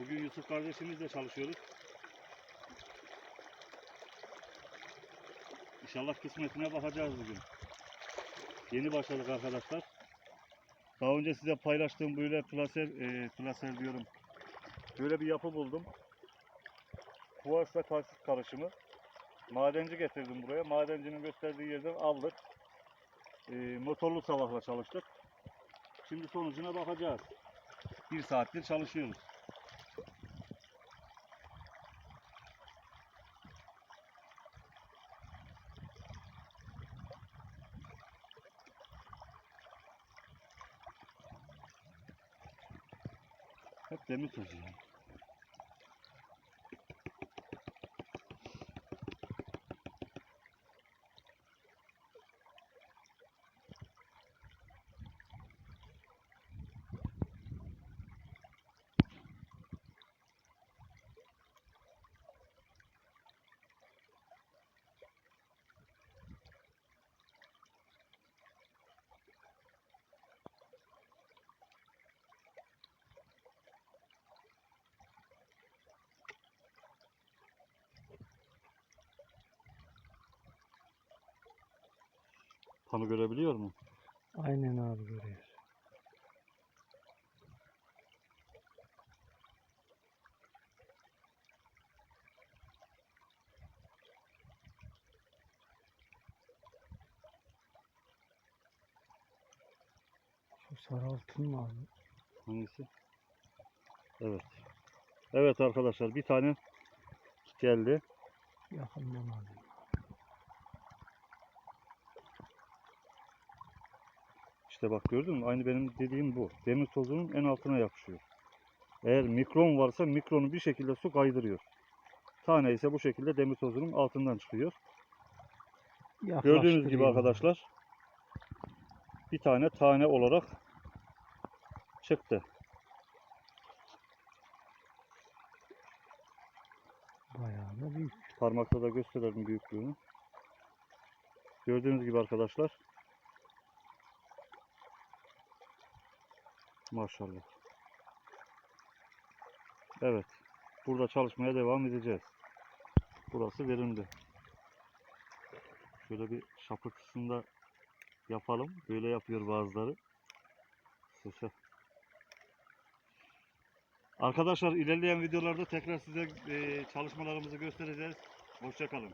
Bugün Yusuf kardeşimizle çalışıyoruz. İnşallah kısmetine bakacağız bugün. Yeni başladık arkadaşlar. Daha önce size paylaştığım böyle plaser, e, plaser diyorum. Böyle bir yapı buldum. Kuvarsla kalsit karışımı. Madenci getirdim buraya. Madencinin gösterdiği yerden aldık. E, motorlu sabahla çalıştık. Şimdi sonucuna bakacağız. Bir saattir çalışıyoruz. Hep demir tozu ya. Panı görebiliyor mu? Aynen abi görüyor. Şu sarı altın mı abi? Hangisi? Evet. Evet arkadaşlar bir tane geldi. Yakından alayım. İşte bak gördün mü? Aynı benim dediğim bu. Demir tozunun en altına yapışıyor. Eğer mikron varsa mikronu bir şekilde su kaydırıyor. Tane ise bu şekilde demir tozunun altından çıkıyor. Gördüğünüz gibi arkadaşlar bir tane tane olarak çıktı. Bayağı da büyük. Parmakla da gösterelim büyüklüğünü. Gördüğünüz gibi arkadaşlar. Maşallah. Evet. Burada çalışmaya devam edeceğiz. Burası verimli. Şöyle bir şapırtısını da yapalım. Böyle yapıyor bazıları. Sese. Arkadaşlar ilerleyen videolarda tekrar size eee, çalışmalarımızı göstereceğiz. Hoşçakalın.